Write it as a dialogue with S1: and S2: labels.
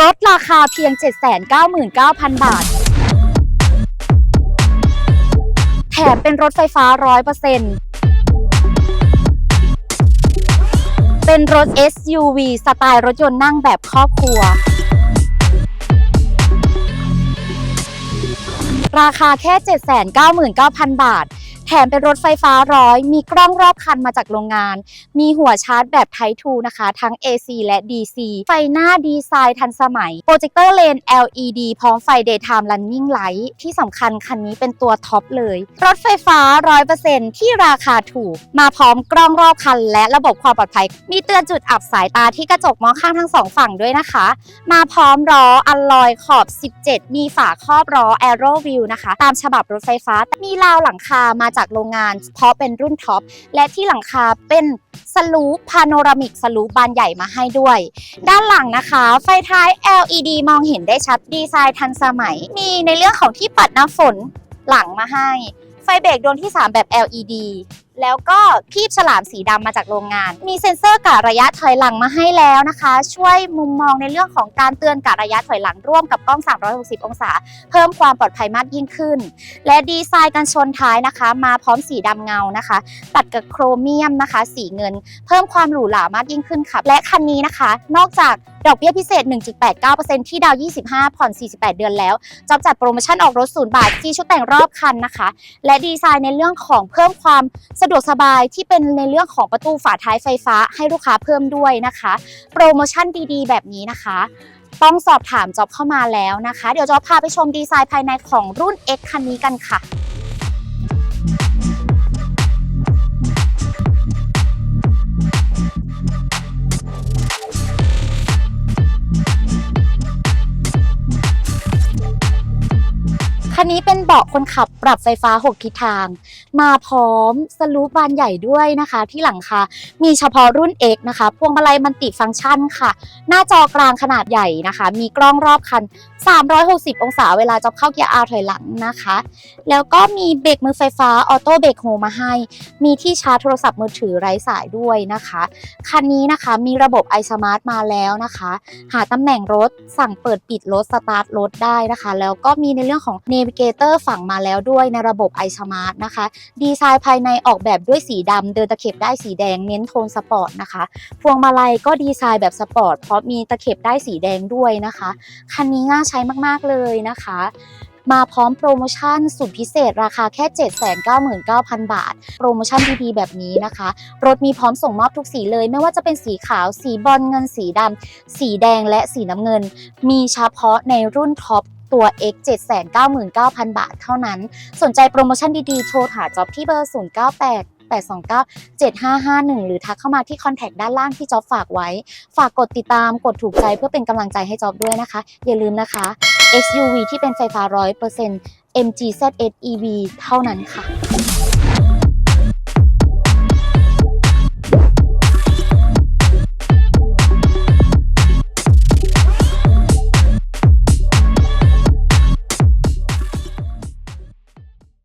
S1: รถราคาเพียง 799,000 บาท แถมเป็นรถไฟฟ้า 100%เป็นรถ SUV สไตล์รถยนต์นั่งแบบครอบครัว ราคาแค่ 799,000 บาท แถมเป็นรถไฟฟ้าร้อย มีกล้องรอบคันมาจากโรงงาน มีหัวชาร์จแบบ Type 2นะคะ ทั้ง AC และ DC ไฟหน้าดีไซน์ทันสมัย โปรเจคเตอร์เลน LED พร้อมไฟ Daytime Running Light ที่สำคัญคันนี้เป็นตัวท็อปเลย รถไฟฟ้า 100%ที่ราคาถูก มาพร้อมกล้องรอบคัน และระบบความปลอดภัย มีเตือนจุดอับสายตาที่กระจกมองข้างทั้งสองฝั่งด้วยนะคะ มาพร้อมล้ออัลลอยขอบ 17 มีฝาครอบล้อ Aero View นะคะ ตามฉบับรถไฟฟ้า มีราวหลังคามาจากโรงงาน เพราะเป็นรุ่นท็อป และที่หลังคาเป็นสลูปพาโนรามิกสลูปบานใหญ่มาให้ด้วย ด้านหลังนะคะ ไฟท้าย LED มองเห็นได้ชัดดีไซน์ทันสมัย มีในเรื่องของที่ปัดน้ำฝนหลังมาให้ ไฟเบรกดวงที่ 3 แบบ LED แล้วก็คีบฉลามสีดำมาจากโรงงาน มีเซ็นเซอร์กะระยะถอยหลังมาให้แล้วนะคะ ช่วยมุมมองในเรื่องของการเตือนกะระยะถอยหลังร่วมกับกล้อง 360 องศา เพิ่มความปลอดภัยมากยิ่งขึ้น และดีไซน์การชนท้ายนะคะ มาพร้อมสีดำเงานะคะ ตัดกับโครเมียมนะคะ สีเงิน เพิ่มความหรูหรามากยิ่งขึ้นค่ะ และคันนี้นะคะ นอกจากดอกเบี้ยพิเศษ 1.89%ที่ดาว 25 ผ่อน 48 เดือนแล้วจอบจัดโปรโมชั่นออกรถศูนย์บาทฟรีชุดแต่งรอบคันนะคะ และดีไซน์ในเรื่องของเพิ่มความสะดวกสบายที่เป็นในเรื่องของประตูฝาท้ายไฟฟ้าให้ลูกค้าเพิ่มด้วยนะคะ โปรโมชั่นดีๆ แบบนี้นะคะ ต้องสอบถามจอบเข้ามาแล้วนะคะ เดี๋ยวจอบพาไปชมดีไซน์ภายในของรุ่น X คันนี้กันค่ะ นนี้เป็นเบาะคนขับปรับไฟฟ้า 6 ทิศทาง มาพร้อมสลูปบานใหญ่ด้วยนะคะ ที่หลังคา มีเฉพาะรุ่น X นะคะ พวงมาลัยมันติฟังก์ชันค่ะ หน้าจอกลางขนาดใหญ่นะคะ มีกล้องรอบคัน 360 องศาเวลาจะเข้าเกียร์ R ถอยหลังนะคะ แล้วก็มีเบรกมือไฟฟ้าออโต้เบรกโฮมาให้ มีที่ชาร์จโทรศัพท์มือถือไร้สายด้วยนะคะ คันนี้นะคะมีระบบ iSmart มาแล้วนะคะ หาตำแหน่งรถสั่งเปิดปิดรถสตาร์ทรถได้นะคะ แล้วก็มีในเรื่องของ Navigator ฝังมาแล้วด้วยในระบบ iSmart นะคะ ดีไซน์ภายในออกแบบด้วยสีดำเดินตะเข็บได้สีแดงเน้นโทนสปอร์ตนะคะ พวงมาลัยก็ดีไซน์แบบสปอร์ตเพราะมีตะเข็บได้สีแดงด้วยนะคะ คันนี้น่าใช้มากๆเลยนะคะมาพร้อมโปรโมชั่นสุดพิเศษราคาแค่ 799,000 บาท โปรโมชั่นดีๆแบบนี้นะคะ รถมีพร้อมส่งมอบทุกสีเลย ไม่ว่าจะเป็นสีขาว สีบอลเงินสีดำสีแดงและสีน้ำเงิน มีเฉพาะในรุ่นท็อป ตัว X 799,000 บาทเท่านั้น สนใจโปรโมชั่นดีๆ โทรหาจ็อบที่เบอร์ 098 829 7551 หรือทักเข้ามาที่คอนแทคด้านล่างที่จ็อบฝากไว้ ฝากกดติดตามกดถูกใจเพื่อเป็นกำลังใจให้จ็อบด้วยนะคะ อย่าลืมนะคะ SUV ที่เป็นไฟฟ้า 100% MG ZS EV เท่านั้นค่ะ